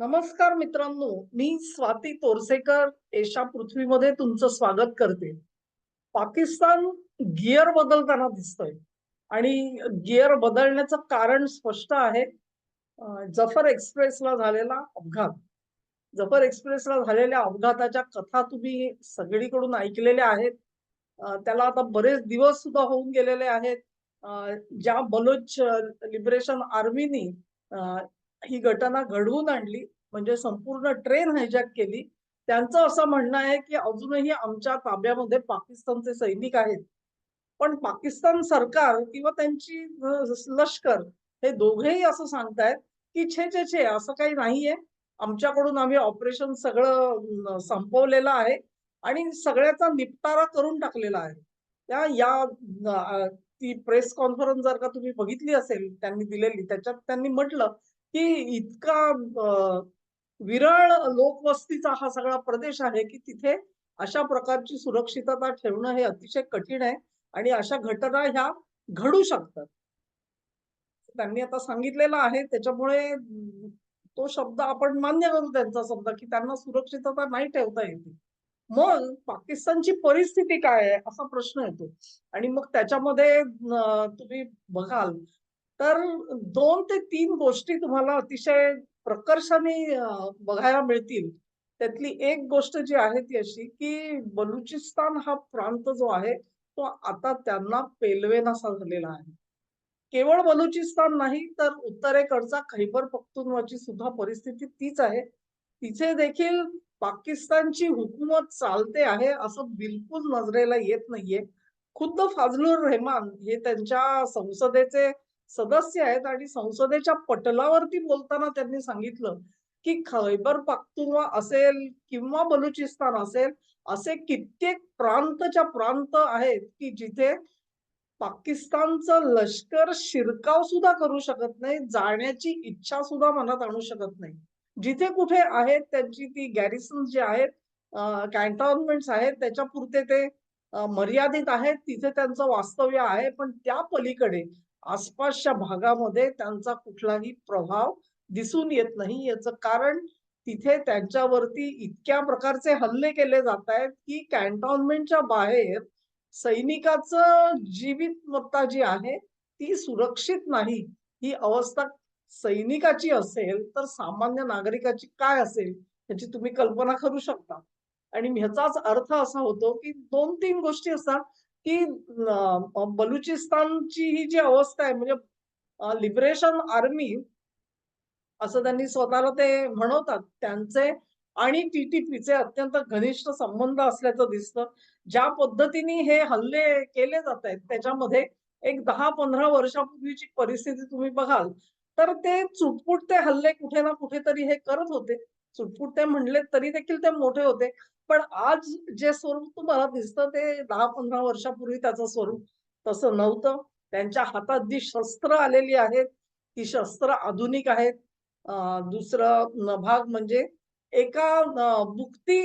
नमस्कार मित्रांनो मी स्वाती तोरसेकर एशा पृथ्वीमध्ये तुमचं स्वागत करते. पाकिस्तान गिअर बदलताना दिसतोय. आणि गिअर बदलण्याचं कारण स्पष्ट आहे. जफर एक्सप्रेसला झालेला अपघात. जफर एक्सप्रेसला झालेल्या अपघाताच्या कथा तुम्ही सगळीकडून ऐकलेल्या आहेत. त्याला आता बरेच दिवस सुद्धा होऊन गेलेले आहेत. ज्या बलोच लिबरेशन आर्मीनी ही घटना घडवून आणली म्हणजे संपूर्ण ट्रेन हायजॅक केली. त्यांचं असं म्हणणं आहे की अजूनही आमच्या ताब्यामध्ये पाकिस्तानचे सैनिक आहेत. पण पाकिस्तान सरकार किंवा त्यांची लष्कर हे दोघेही असं सांगतायत की छे छे छे असं काही नाहीये. आमच्याकडून आम्ही ऑपरेशन सगळं संपवलेलं आहे आणि सगळ्याचा निपटारा करून टाकलेला आहे. त्या या ती प्रेस कॉन्फरन्स जर का तुम्ही बघितली असेल त्यांनी दिलेली त्याच्यात त्यांनी म्हटलं की इतका विरळ लोकवस्तीचा हा सगळा प्रदेश आहे की तिथे अशा प्रकारची सुरक्षितता ठेवणं हे अतिशय कठीण आहे आणि अशा घटना ह्या घडू शकतात. त्यांनी आता सांगितलेलं आहे त्याच्यामुळे तो शब्द आपण मान्य करू त्यांचा शब्द की त्यांना सुरक्षितता नाही ठेवता येते. मग पाकिस्तानची परिस्थिती काय आहे असा प्रश्न येतो. आणि मग त्याच्यामध्ये तुम्ही बघाल तर दोन ते तीन गोष्टी तुम्हाला अतिशय प्रकर्षाने बघायला मिळतील. त्यातली एक गोष्ट जी आहे ती अशी की बलुचिस्तान हा प्रांत जो आहे तो आता त्यांना पेलवेनासा झालेला आहे. केवळ बलुचिस्तान नाही तर उत्तरेकडचा खैबर पख्तुनवाची सुद्धा परिस्थिती तीच आहे. तिथे देखील पाकिस्तानची हुकूमत चालते आहे असं बिलकुल नजरेला येत नाहीये. खुद्द फाजलुर रहमान हे त्यांच्या संसदेचे सदस्य आहेत आणि संसदेच्या पटलावरती बोलताना त्यांनी सांगितलं की खैबर पख्तूनवा असेल किंवा बलुचिस्तान असेल असे कित्येक प्रांतच्या प्रांत आहेत की जिथे पाकिस्तानचं लष्कर शिरकाव सुद्धा करू शकत नाही जाण्याची इच्छा सुद्धा मनात आणू शकत नाही. जिथे कुठे आहेत त्यांची ती गॅरिसन जे आहेत कॅन्टॉनमेंट आहेत त्याच्या पुरते ते मर्यादित आहेत तिथे त्यांचं वास्तव्य आहे. पण त्या पलीकडे आसपासच्या भागामध्ये त्यांचा कुठलाही प्रभाव दिसून येत नाही. याचं कारण तिथे त्यांच्यावरती इतक्या प्रकारचे हल्ले केले जात आहेत की कॅन्टॉनमेंटच्या बाहेर सैनिकाचं जीवितमत्ता जी आहे ती सुरक्षित नाही. ही अवस्था सैनिकाची असेल तर सामान्य नागरिकाची काय असेल याची तुम्ही कल्पना करू शकता. आणि ह्याचाच अर्थ असा होतो की दोन तीन गोष्टी असतात. की बलुचिस्तानची ही जी अवस्था आहे म्हणजे लिबरेशन आर्मी असं त्यांनी स्वतःला ते म्हणवतात त्यांचे आणि टीटीपीचे अत्यंत घनिष्ठ संबंध असल्याचं दिसतं. ज्या पद्धतीने हे हल्ले केले जात आहेत त्याच्यामध्ये एक दहा पंधरा वर्षापूर्वीची परिस्थिती तुम्ही बघाल तर ते चुटपुट ते हल्ले कुठे ना कुठेतरी हे करत होते. सुटपुटते म्हणले तरी देखील ते मोठे होते. पण आज जे स्वरूप तुम्हाला दिसतं ते दहा पंधरा वर्षापूर्वी त्याचं स्वरूप तसं नव्हतं. त्यांच्या हातात जी शस्त्र आलेली आहेत ती शस्त्र आधुनिक आहेत. दुसरं न- भाग म्हणजे एका मुक्ती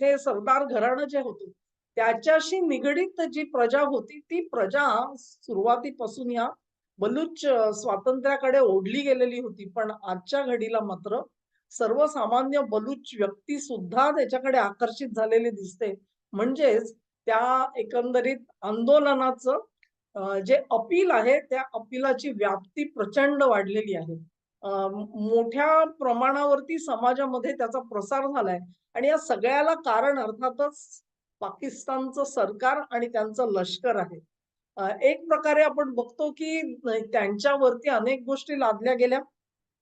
हे सरदार घराणं जे होतं त्याच्याशी निगडीत जी प्रजा होती ती प्रजा सुरुवातीपासून या बलूच स्वातंत्र्याकडे ओढली गेलेली होती. पण आजच्या घडीला मात्र सर्वसामान्य बलूच व्यक्ती सुद्धा त्याच्याकडे आकर्षित झालेली दिसते. म्हणजेच त्या एकंदरीत आंदोलनाचं जे अपील आहे त्या अपिलाची व्याप्ती प्रचंड वाढलेली आहे. मोठ्या प्रमाणावरती समाजामध्ये त्याचा प्रसार झालाय. आणि या सगळ्याला कारण अर्थातच पाकिस्तानचं सरकार आणि त्यांचं लष्कर आहे. एक प्रकारे आपण बघतो की त्यांच्यावरती अनेक गोष्टी लादल्या गेल्या.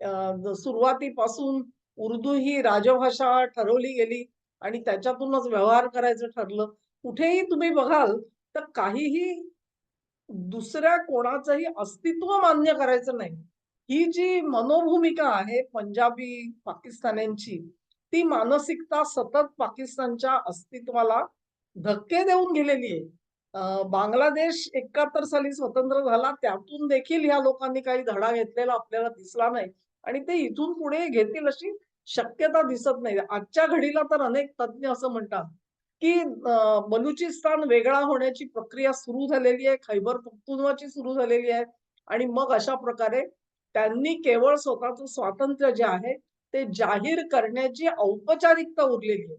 सुरुवातीपासून उर्दू ही राजभाषा ठरवली गेली आणि त्याच्यातूनच व्यवहार करायचं ठरलं. कुठेही तुम्ही बघाल तर काहीही दुसऱ्या कोणाचंही अस्तित्व मान्य करायचं नाही. ही जी मनोभूमिका आहे पंजाबी पाकिस्तान्यांची ती मानसिकता सतत पाकिस्तानच्या अस्तित्वाला धक्के देऊन गेलेली आहे. बांगलादेश एकाहत्तर साली स्वतंत्र झाला. त्यातून देखील ह्या लोकांनी काही धडा घेतलेला आपल्याला दिसला नाही. आणि ते इथून पुढे घेतील अशी शक्यता दिसत नाही. आजच्या घडीला तर अनेक तज्ञ असं म्हणतात की बलुचिस्तान वेगळा होण्याची प्रक्रिया सुरू झालेली आहे. खैबर पख्तूनवाची सुरू झालेली आहे. आणि मग अशा प्रकारे त्यांनी केवळ स्वतःचं स्वातंत्र्य जे आहे ते जाहीर करण्याची औपचारिकता उरलेली आहे.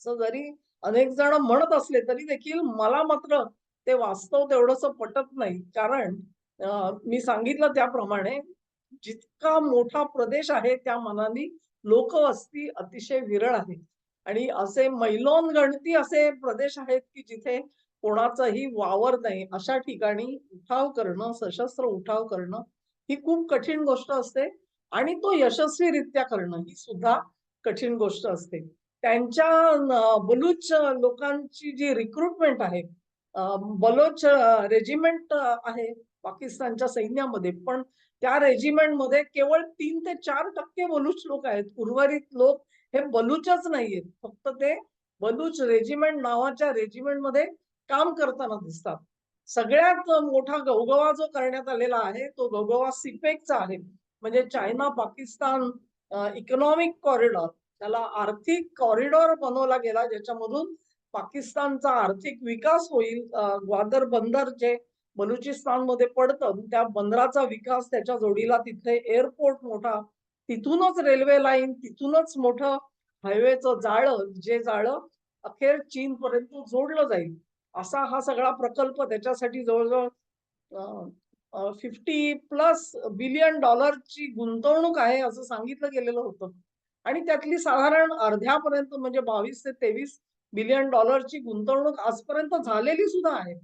जरी अनेक जण म्हणत असले तरी देखील मला मात्र ते वास्तव तेवढंस पटत नाही. कारण मी सांगितलं त्याप्रमाणे जितका मोठा प्रदेश आहे त्या मनाने लोकवस्ती अतिशय विरळ आहे आणि असे मैलोन गणती असे प्रदेश आहेत की जिथे कोणाचाही वावर नाही अशा ठिकाणी उठाव करणं सशस्त्र उठाव करणं ही खूप कठीण गोष्ट असते आणि तो यशस्वीरित्या करणं ही सुद्धा कठीण गोष्ट असते. त्यांच्या बलूच लोकांची जी रिक्रुटमेंट आहे बलोच रेजिमेंट आहे पाकिस्तानच्या सैन्यामध्ये. पण त्या रेजिमेंटमध्ये केवळ तीन ते चार टक्के बलूच लोक आहेत. उर्वरित लोक हे बलूचच नाहीयेत. फक्त ते बलूच रेजिमेंट नावाच्या रेजिमेंटमध्ये काम करताना दिसतात. सगळ्यात मोठा गवगवा जो करण्यात आलेला आहे तो गवगवा सिपेकचा आहे. म्हणजे चायना पाकिस्तान इकॉनॉमिक कॉरिडॉर त्याला आर्थिक कॉरिडॉर बनवला गेला ज्याच्यामधून पाकिस्तानचा आर्थिक विकास होईल. ग्वादर बंदर जे बलुचिस्तानमध्ये पडतं त्या बंदराचा विकास त्याच्या जोडीला तिथे एअरपोर्ट मोठा तिथूनच रेल्वे लाईन तिथूनच मोठं हायवेचं जाळं जे जाळं अखेर चीनपर्यंत जोडलं जाईल. असा हा सगळा प्रकल्प त्याच्यासाठी जवळजवळ फिफ्टी प्लस बिलियन डॉलरची गुंतवणूक आहे असं सांगितलं गेलेलं होतं. आणि त्यातली साधारण अर्ध्यापर्यंत म्हणजे बावीस ते तेवीस बिलियन डॉलरची गुंतवणूक आजपर्यंत झालेली सुद्धा आहे.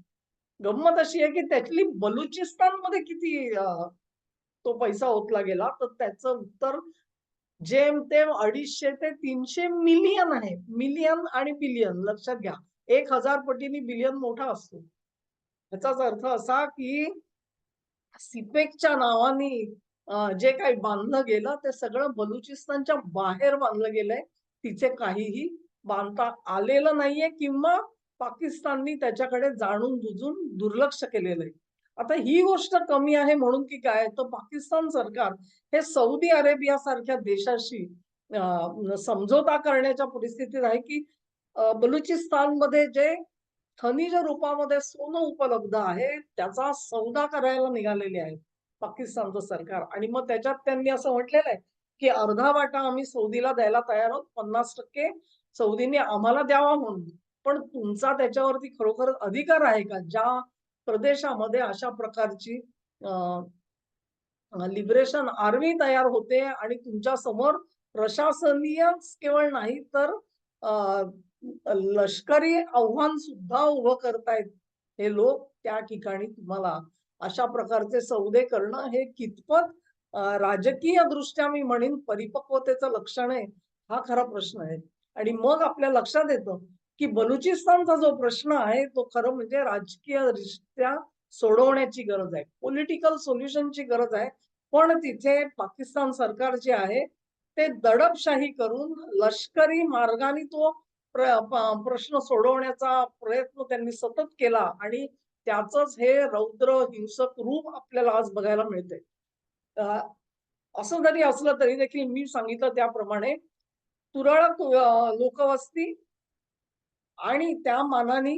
गंमत अशी आहे की त्यातली बलुचिस्तानमध्ये किती तो पैसा ओतला गेला तर त्याचं उत्तर जेमतेम अडीचशे ते तीनशे मिलियन आहे. मिलियन आणि बिलियन लक्षात घ्या. एक हजार पटीने बिलियन मोठा असतो. याचाच अर्थ असा की सिपेकच्या नावाने जे काही बांधलं गेलं ते सगळं बलुचिस्तानच्या बाहेर बांधलं गेलंय. तिथे काहीही बांधता आलेलं नाहीये किंवा पाकिस्ताननी त्याच्याकडे जाणून बुजून दुर्लक्ष केलेलं आहे. आता ही गोष्ट कमी आहे म्हणून की काय? तर पाकिस्तान सरकार हे सौदी अरेबिया सारख्या देशाशी समझोता करण्याच्या परिस्थितीत आहे की बलुचिस्तानमध्ये जे खनिज रूपामध्ये सोनं उपलब्ध आहे त्याचा सौदा करायला निघालेले आहे पाकिस्तानचं सरकार. आणि मग त्याच्यात त्यांनी असं म्हटलेलं आहे की अर्धा वाटा आम्ही सौदीला द्यायला तयार आहोत पन्नास टक्के सौदीने आम्हाला द्यावा म्हणून. पण तुमचा त्याच्यावरती खरोखर अधिकार आहे का? ज्या प्रदेशामध्ये अशा प्रकारची लिबरेशन आर्मी तयार होते आणि तुमच्यासमोर प्रशासनीयच केवळ नाही तर लष्करी आव्हान सुद्धा उभं करतायत हे लोक त्या ठिकाणी तुम्हाला अशा प्रकारचे सौदे करणं हे कितपत राजकीय दृष्ट्या मी म्हणेन परिपक्वतेचं लक्षण आहे हा खरा प्रश्न आहे. आणि मग आपल्या लक्षात येतं की बलुचिस्तानचा जो प्रश्न आहे तो खरं म्हणजे राजकीय दृष्ट्या सोडवण्याची गरज आहे. पॉलिटिकल सोल्युशनची गरज आहे. पण तिथे पाकिस्तान सरकार जे आहे ते दडपशाही करून लष्करी मार्गाने तो प्र- प्रश्न सोडवण्याचा प्रयत्न त्यांनी सतत केला आणि त्याचंच हे रौद्र हिंसक रूप आपल्याला आज बघायला मिळते असं जरी असलं तरी देखील मी सांगितलं त्याप्रमाणे तुरळक लोकवस्ती आणि त्या मानाने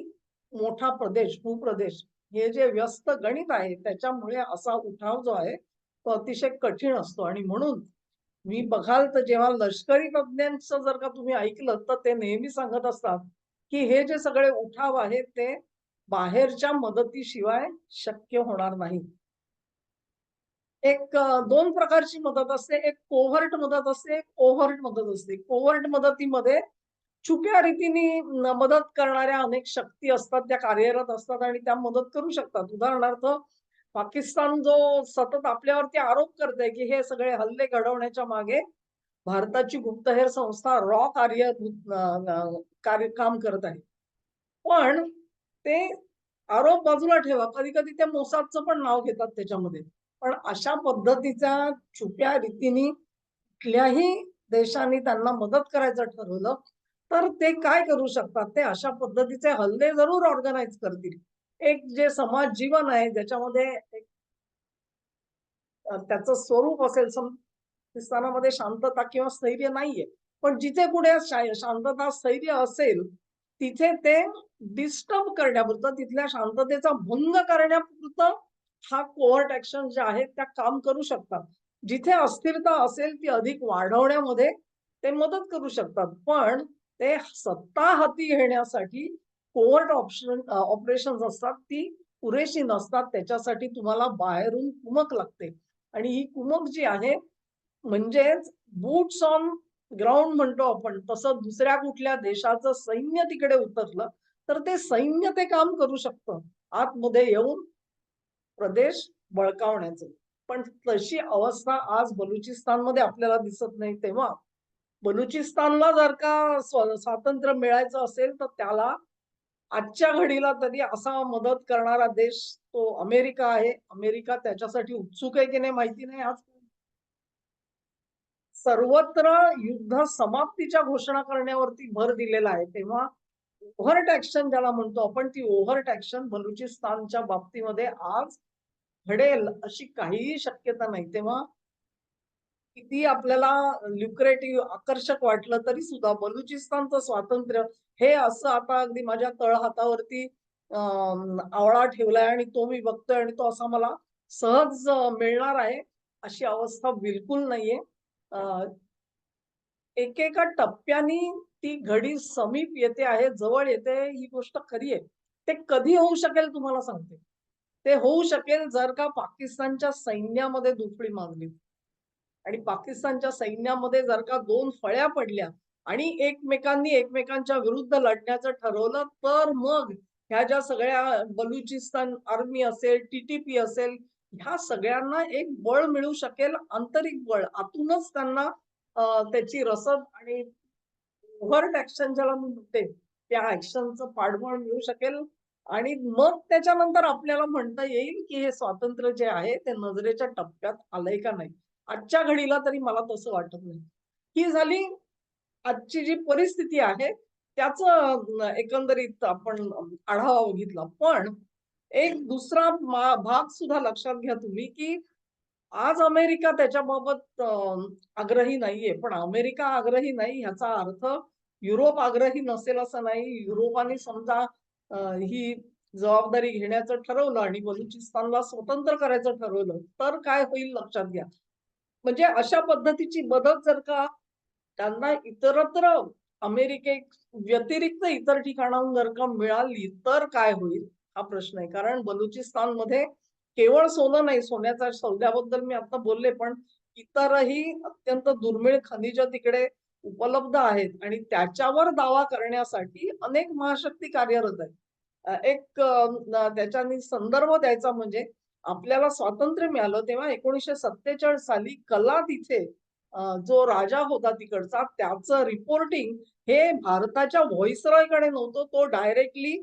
मोठा प्रदेश भूप्रदेश हे जे व्यस्त गणित आहे त्याच्यामुळे असा उठाव जो आहे तो अतिशय कठीण असतो. आणि म्हणून मी बघाल तर जेव्हा लष्करी तज्ञांचं जर का तुम्ही ऐकलं तर ते नेहमी सांगत असतात की हे जे सगळे उठाव आहेत ते बाहेरच्या मदतीशिवाय शक्य होणार नाही. एक दोन प्रकारची मदत असते. एक कोव्हर्ट मदत असते एक ओव्हर्ट मदत असते. कोव्हर्ट मदतीमध्ये छुप्या रीतीने मदत करणाऱ्या अनेक शक्ती असतात त्या कार्यरत असतात आणि त्या मदत करू शकतात. उदाहरणार्थ पाकिस्तान जो सतत आपल्यावरती आरोप करते की हे सगळे हल्ले घडवण्याच्या मागे भारताची गुप्तहेर संस्था रॉ कार्य कार्य काम करत आहे. पण ते आरोप बाजूला ठेवा. कधी कधी ते मोसादचं पण नाव घेतात त्याच्यामध्ये. पण अशा पद्धतीच्या छुप्या रीतीने कुठल्याही देशाने त्यांना मदत करायचं ठरवलं तर ते काय करू शकतात? ते अशा पद्धतीचे हल्ले जरूर ऑर्गनाईज करतील. एक जे समाज जीवन आहे ज्याच्यामध्ये एक त्याचं स्वरूप असेल सम पाकिस्तानामध्ये शांतता किंवा स्थैर्य नाहीये. पण जिथे कुठे शांतता स्थैर्य असेल तिथे ते डिस्टर्ब करण्यापुरतं तिथल्या शांततेचा भंग करण्यापुरतं हा कोर्ट ऍक्शन ज्या आहेत त्या काम करू शकतात. जिथे अस्थिरता असेल ती अधिक वाढवण्यामध्ये ते मदत करू शकतात. पण ते सत्ता हाती घेण्यासाठी कोवर्ट ऑप्शन ऑपरेशन असतात ती पुरेशी नसतात. त्याच्यासाठी तुम्हाला बाहेरून कुमक लागते. आणि ही कुमक जी आहे म्हणजेच बूट्स ऑन ग्राउंड म्हणतो आपण तसं दुसऱ्या कुठल्या देशाचं सैन्य तिकडे उतरलं तर ते सैन्य ते काम करू शकतं. आतमध्ये येऊन प्रदेश बळकावण्याचं. पण तशी अवस्था आज बलुचिस्तानमध्ये आपल्याला दिसत नाही. तेव्हा बलुचिस्तानला जर का स्वातंत्र्य मिळायचं असेल तर त्याला आजच्या घडीला तरी असा मदत करणारा देश तो अमेरिका आहे. अमेरिका त्याच्यासाठी उत्सुक आहे की नाही माहिती नाही. आज सर्वत्र युद्ध समाप्तीच्या घोषणा करण्यावरती भर दिलेला आहे. तेव्हा ओव्हर ऍक्शन ज्याला म्हणतो आपण ती ओव्हर ऍक्शन बलुचिस्तानच्या बाबतीमध्ये आज घडेल अशी काहीही शक्यता नाही. तेव्हा किती आपल्याला ल्युक्रेटिव्ह आकर्षक वाटलं तरी सुद्धा बलुचिस्तानचं स्वातंत्र्य हे असं आता अगदी माझ्या तळहातावरती हातावरती आवळा ठेवलाय आणि तो मी बघतोय आणि तो असा मला सहज मिळणार आहे अशी अवस्था बिलकुल नाहीये. एकेका टप्प्यानी ती घडी समीप येते आहे जवळ येते ही गोष्ट खरी आहे. ते कधी होऊ शकेल तुम्हाला सांगते. ते होऊ शकेल जर का पाकिस्तानच्या सैन्यामध्ये दुफळी माजली. आणि पाकिस्तानच्या सैन्यामध्ये जर का दोन फळ्या पडल्या आणि एकमेकांनी एकमेकांच्या विरुद्ध लढण्याचं ठरवलं तर मग ह्या ज्या सगळ्या बलुचिस्तान आर्मी असेल टीटीपी असेल ह्या सगळ्यांना एक बळ मिळू शकेल आंतरिक बळ. आतूनच त्यांना त्याची रसद आणि ओव्हर्ट ऍक्शन ज्याला मी म्हणते त्या ऍक्शनचं पाठबळ मिळू शकेल. आणि मग त्याच्यानंतर आपल्याला म्हणता येईल की हे स्वातंत्र्य जे आहे ते नजरेच्या टप्प्यात आलंय का नाही? आजच्या घडीला तरी मला तसं वाटत नाही. ही झाली आजची जी परिस्थिती आहे त्याच एकंदरीत आपण आढावा बघितला. पण एक दुसरा भाग सुद्धा लक्षात घ्या तुम्ही की आज अमेरिका त्याच्याबाबत आग्रही नाहीये. पण अमेरिका आग्रही नाही ह्याचा अर्थ युरोप आग्रही नसेल असं नाही. युरोपाने समजा ही जबाबदारी घेण्याचं ठरवलं आणि बलुचिस्तानला स्वतंत्र करायचं ठरवलं तर काय होईल लक्षात घ्या. म्हणजे अशा पद्धतीची मदत जर का त्यांना इतरत्र अमेरिके व्यतिरिक्त इतर ठिकाणाहून जर का मिळाली तर काय होईल? हा प्रश्न आहे. कारण बलुचिस्तानमध्ये केवळ सोनं नाही सोन्याच्या सौद्याबद्दल मी आता बोलले पण इतरही अत्यंत दुर्मिळ खनिज तिकडे उपलब्ध आहेत आणि त्याच्यावर दावा करण्यासाठी अनेक महाशक्ती कार्यरत आहेत. एक त्याच्यानी संदर्भ द्यायचा म्हणजे आपल्याला स्वातंत्र्य मिळालं तेव्हा एकोणीसशे सत्तेचाळीस साली कला तिथे जो राजा होता तिकडचा त्याचं रिपोर्टिंग हे भारताच्या व्हॉइसरॉयकडे नव्हतं तो डायरेक्टली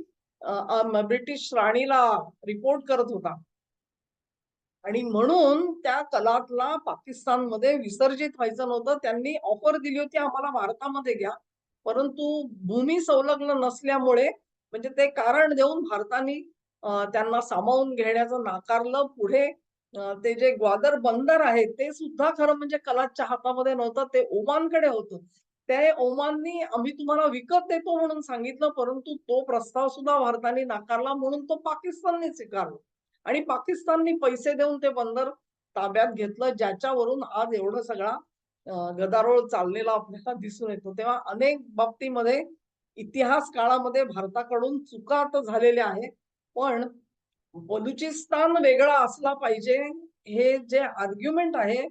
ब्रिटिश राणीला रिपोर्ट करत होता. आणि म्हणून त्या कलातला पाकिस्तानमध्ये विसर्जित व्हायचं नव्हतं. त्यांनी ऑफर दिली होती आम्हाला भारतामध्ये घ्या. परंतु भूमी संलग्न नसल्यामुळे म्हणजे ते कारण देऊन भारताने त्यांना सामावून घेण्याचं नाकारलं. पुढे ते जे ग्वादर बंदर आहे ते सुद्धा खरं म्हणजे कलाच्या हातामध्ये नव्हतं. ते ओमानकडे होतं. ते ओमाननी आम्ही तुम्हाला विकत देतो म्हणून सांगितलं परंतु तो प्रस्ताव सुद्धा भारताने नाकारला म्हणून तो पाकिस्तानने स्वीकारला. आणि पाकिस्ताननी पैसे देऊन ते बंदर ताब्यात घेतलं ज्याच्यावरून आज एवढं सगळा गदारोळ चाललेला आपल्याला दिसून येतो. तेव्हा अनेक बाबतीमध्ये इतिहास काळामध्ये भारताकडून चुका तर झालेल्या आहे पण बलुचिस्तान वेगळा असला पाहिजे हे जे आर्ग्युमेंट आहे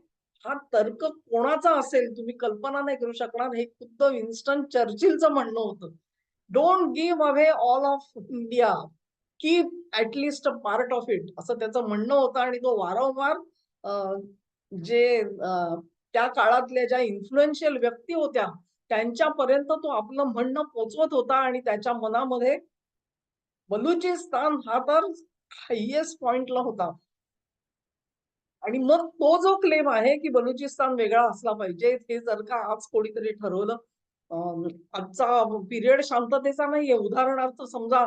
हा तर्क कोणाचा असेल? तुम्ही कल्पना नाही करू शकणार. हे खुद्द विन्स्टन चर्चिलचं म्हणणं होतं. Don't give away all of India keep at least a part of it असं त्याचं म्हणणं होतं आणि तो वारंवार जे त्या काळातल्या ज्या इन्फ्लुएन्शियल व्यक्ती होत्या त्यांच्यापर्यंत तो आपलं म्हणणं पोचवत होता आणि त्याच्या मनामध्ये बलुचिस्तान हा तर हायएस्ट पॉइंटला होता. आणि मग तो जो क्लेम आहे की बलुचिस्तान वेगळा असला पाहिजे हे जर का आज कोणीतरी ठरवलं आजचा पिरियड शांततेचा नाहीये. उदाहरणार्थ समजा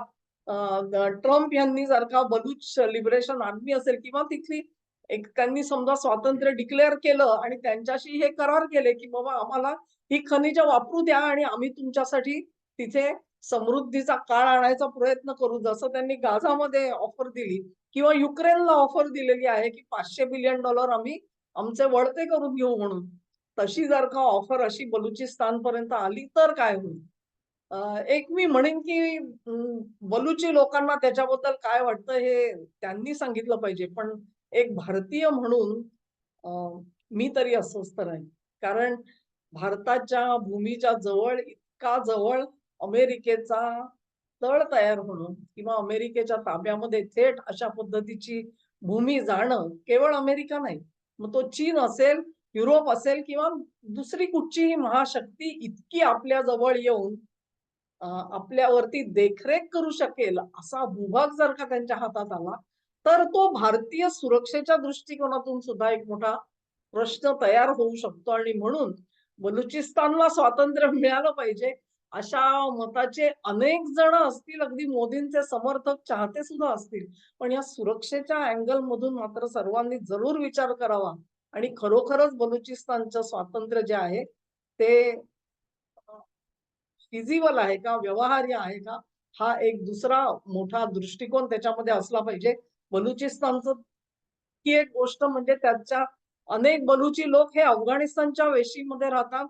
ट्रम्प यांनी जर का बलुच लिबरेशन आर्मी असेल किंवा तिथली एक त्यांनी समजा स्वातंत्र्य डिक्लेअर केलं आणि त्यांच्याशी हे करार केले की बाबा आम्हाला ही खनिज वापरू द्या आणि आम्ही तुमच्यासाठी तिथे समृद्धीचा काळ आणायचा प्रयत्न करू. जसं त्यांनी गाझामध्ये ऑफर दिली किंवा युक्रेनला ऑफर दिलेली आहे की पाचशे बिलियन डॉलर आम्ही आमचे वळते करून घेऊ म्हणून. तशी जर का ऑफर अशी बलुचिस्तान पर्यंत आली तर काय होईल? एक मी म्हणेन की बलुची लोकांना त्याच्याबद्दल काय वाटतं हे त्यांनी सांगितलं पाहिजे. पण एक भारतीय म्हणून मी तरी अस्वस्थ राहीन. कारण भारताच्या भूमीच्या जवळ इतका जवळ अमेरिकेचा तळ तयार होणं किंवा अमेरिकेच्या ताब्यामध्ये थेट अशा पद्धतीची भूमी जाणं केवळ अमेरिका नाही मग तो चीन असेल युरोप असेल किंवा दुसरी कुठचीही महाशक्ती इतकी आपल्या जवळ येऊन आपल्यावरती देखरेख करू शकेल असा भूभाग जर का त्यांच्या हातात आला तर तो भारतीय सुरक्षेच्या दृष्टिकोनातून सुद्धा एक मोठा प्रश्न तयार होऊ शकतो आणि म्हणून बलुचिस्तानला स्वातंत्र्य मिळालं पाहिजे. अशा मताचे अनेक जण असतील अगदी मोदींचे समर्थक चाहते सुद्धा असतील. पण या सुरक्षेच्या अँगल मधून मात्र सर्वांनी जरूर विचार करावा. आणि खरोखरच बलुचिस्तानचं स्वातंत्र्य जे आहे ते फिजिबल आहे का व्यवहार्य आहे का हा एक दुसरा मोठा दृष्टिकोन त्याच्यामध्ये असला पाहिजे. बलुचिस्तानचं ही एक गोष्ट म्हणजे त्याच्या अनेक बलुची लोक हे अफगाणिस्तानच्या वेशीमध्ये राहतात.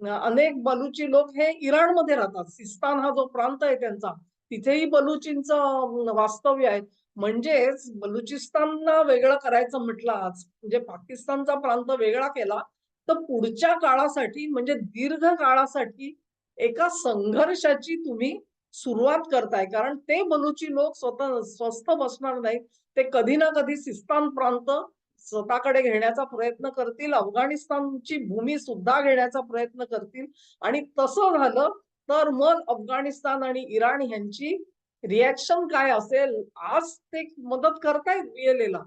अनेक बलुची लोक हे इराणमध्ये राहतात. सिस्तान हा जो प्रांत आहे त्यांचा तिथेही बलुचींचं वास्तव्य आहे. म्हणजेच बलुचिस्तानला वेगळं करायचं म्हटलं आज म्हणजे पाकिस्तानचा प्रांत वेगळा केला तर पुढच्या काळासाठी म्हणजे दीर्घ काळासाठी एका संघर्षाची तुम्ही सुरुवात करताय. कारण ते बलुची लोक स्वतः स्वस्थ बसणार नाहीत. ते कधी ना कधी सिस्तान प्रांत स्वतःकडे घेण्याचा प्रयत्न करतील अफगाणिस्तानची भूमी सुद्धा घेण्याचा प्रयत्न करतील. आणि तसं झालं तर मग अफगाणिस्तान आणि इराण यांची रिॲक्शन काय असेल? आज ते मदत करतायत बीएलएला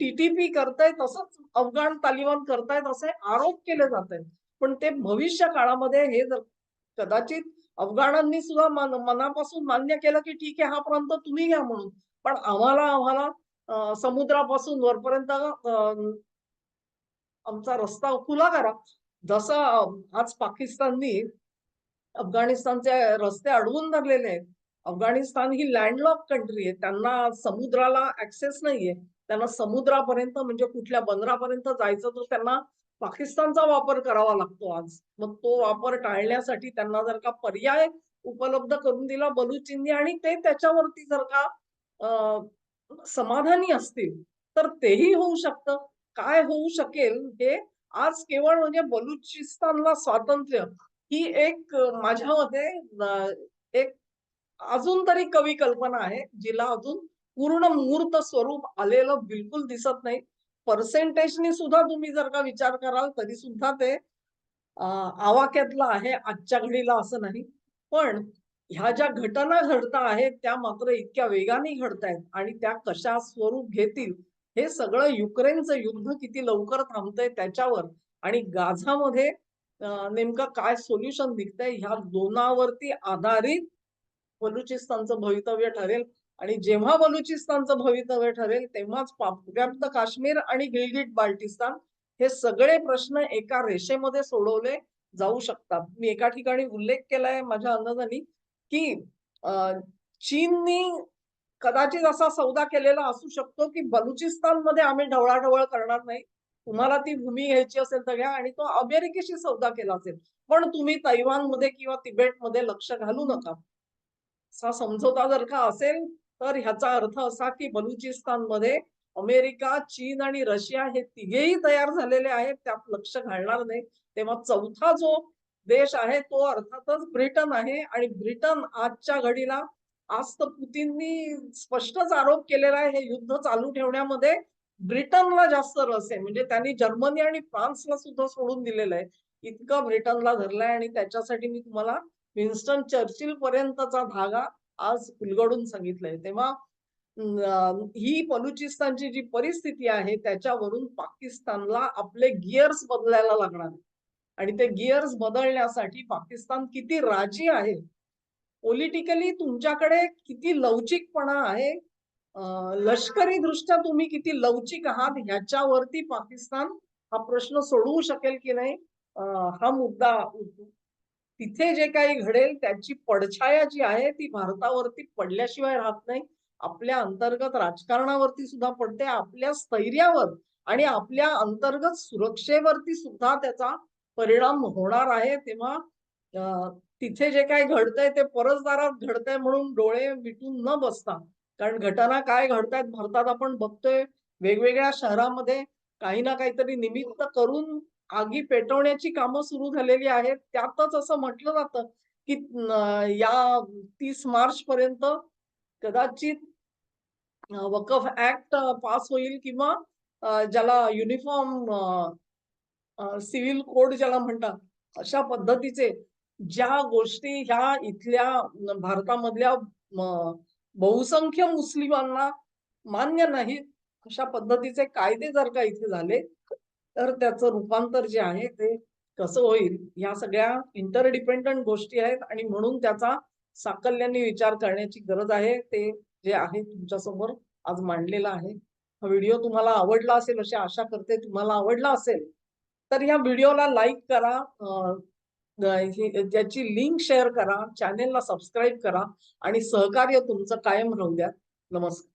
टीटीपी करतायत तसंच अफगाण तालिबान करतायत असे आरोप केले जात आहेत पण ते भविष्य काळामध्ये हे जर कदाचित अफगाणांनी सुद्धा मनापासून मान्य केलं की ठीक आहे हा प्रांत तुम्ही घ्या म्हणून. पण आम्हाला आम्हाला समुद्रापासून वरपर्यंत आमचा रस्ता खुला करा. जसं आज पाकिस्ताननी अफगाणिस्तानचे रस्ते अडवून धरलेले आहेत. अफगाणिस्तान ही लँडलॉक कंट्री आहे. त्यांना समुद्राला ऍक्सेस नाहीये. त्यांना समुद्रापर्यंत म्हणजे कुठल्या बंदरापर्यंत जायचं तर त्यांना पाकिस्तानचा वापर करावा लागतो आज. मग तो वापर टाळण्यासाठी त्यांना जर का पर्याय उपलब्ध करून दिला बलुचिंनी आणि ते त्याच्यावरती जर का समाधानी असतील तर तेही होऊ शकतं. काय होऊ शकेल हे आज केवळ म्हणजे बलुचिस्तानला स्वातंत्र्य ही एक माझ्या मते एक अजून तरी कवी कल्पना आहे जिला अजून पूर्ण मूर्त स्वरूप आलेलं बिलकुल दिसत नाही. पर्सेंटेजने सुद्धा तुम्ही जर का विचार कराल तरी सुद्धा ते आवाक्यातलं आहे आजच्या घडीला असं नाही. पण ह्या ज्या घटना घडता आहेत त्या मात्र इतक्या वेगाने घडतायत आणि त्या कशा स्वरूप घेतील हे सगळं युक्रेनचं युद्ध किती लवकर थांबतंय त्याच्यावर आणि गाझामध्ये नेमकं काय सोल्युशन निघतंय ह्या दोनावरती आधारित बलुचिस्तानचं भवितव्य ठरेल. आणि जेव्हा बलुचिस्तानचं भवितव्य ठरेल तेव्हाच व्याप्त काश्मीर आणि गिलगिट बाल्टिस्तान हे सगळे प्रश्न एका रेषेमध्ये सोडवले जाऊ शकतात. मी एका ठिकाणी उल्लेख केलाय माझ्या अंदाजाने की चीननी कदाचित असा सौदा केलेला असू शकतो की बलुचिस्तानमध्ये आम्ही ढवळाढवळ करणार नाही. तुम्हाला ती भूमी घ्यायची असेल तर घ्या आणि तो अमेरिकेशी सौदा केला असेल. पण तुम्ही तैवानमध्ये किंवा तिबेटमध्ये लक्ष घालू नका. असा समझोता जर का असेल तर ह्याचा अर्थ असा की बलुचिस्तानमध्ये अमेरिका चीन आणि रशिया हे तिघेही तयार झालेले आहेत. त्यात लक्ष घालणार नाही. तेव्हा चौथा जो देश आहे तो अर्थातच ब्रिटन आहे. आणि ब्रिटन आजच्या घडीला आज तर पुतीननी स्पष्टच आरोप केलेला आहे हे युद्ध चालू ठेवण्यामध्ये. ब्रिटनला जास्त रस आहे. म्हणजे त्यांनी जर्मनी आणि फ्रान्सला सुद्धा सोडून दिलेलं आहे. इतकं ब्रिटनला धरलंय आणि त्याच्यासाठी मी तुम्हाला विन्स्टन चर्चिल पर्यंतचा धागा आज उलगडून सांगितलंय. तेव्हा ही बलुचिस्तानची जी परिस्थिती आहे त्याच्यावरून पाकिस्तानला आपले गिअर्स बदलायला लागणार आहे. आणि ते गिअर्स बदलण्यासाठी पाकिस्तान किती राजी आहे? पॉलिटिकली तुमच्याकडे किती लवचिकपणा आहे? लष्करी दृष्ट्या तुम्ही किती लवचिक आहात? ह्याच्यावरती पाकिस्तान हा प्रश्न सोडवू शकेल की नाही? हा मुद्दा तिथे जे काही घडेल त्याची पडछाया जी आहे ती भारतावरती पडल्याशिवाय राहत नाही. आपल्या अंतर्गत राजकारणावरती सुद्धा पडते. आपल्या स्थैर्यावर आणि आपल्या अंतर्गत सुरक्षेवरती सुद्धा त्याचा परिणाम होणार आहे तेव्हा तिथे जे काही घडतंय ते परसदारात घडतंय म्हणून डोळे मिटून न बसता. कारण घटना काय घडतायत भारतात आपण बघतोय वेगवेगळ्या शहरामध्ये काही ना काहीतरी निमित्त करून आगी पेटवण्याची कामं सुरू झालेली आहेत. त्यातच असं म्हटलं जातं की या तीस मार्च पर्यंत कदाचित वकफ ऍक्ट पास होईल किंवा ज्याला युनिफॉर्म सिव्हिल कोड ज्याला म्हणतात अशा पद्धतीचे ज्या गोष्टी ह्या इथल्या भारतामधल्या बहुसंख्य मुस्लिमांना मान्य नाहीत अशा पद्धतीचे कायदे जर का इथे झाले तर त्याचं रूपांतर जे आहे ते कसं होईल ह्या सगळ्या इंटरडिपेंडंट गोष्टी आहेत आणि म्हणून त्याचा साकल्याने विचार करण्याची गरज आहे ते जे आहे तुमच्यासमोर आज मांडलेला आहे. हा व्हिडिओ तुम्हाला आवडला असेल अशी आशा करते तुम्हाला आवडला असेल तर या व्हिडिओला लाईक करा त्याची लिंक शेअर करा चॅनेलला सबस्क्राईब करा आणि सहकार्य तुमचं कायम राहू द्या. नमस्कार.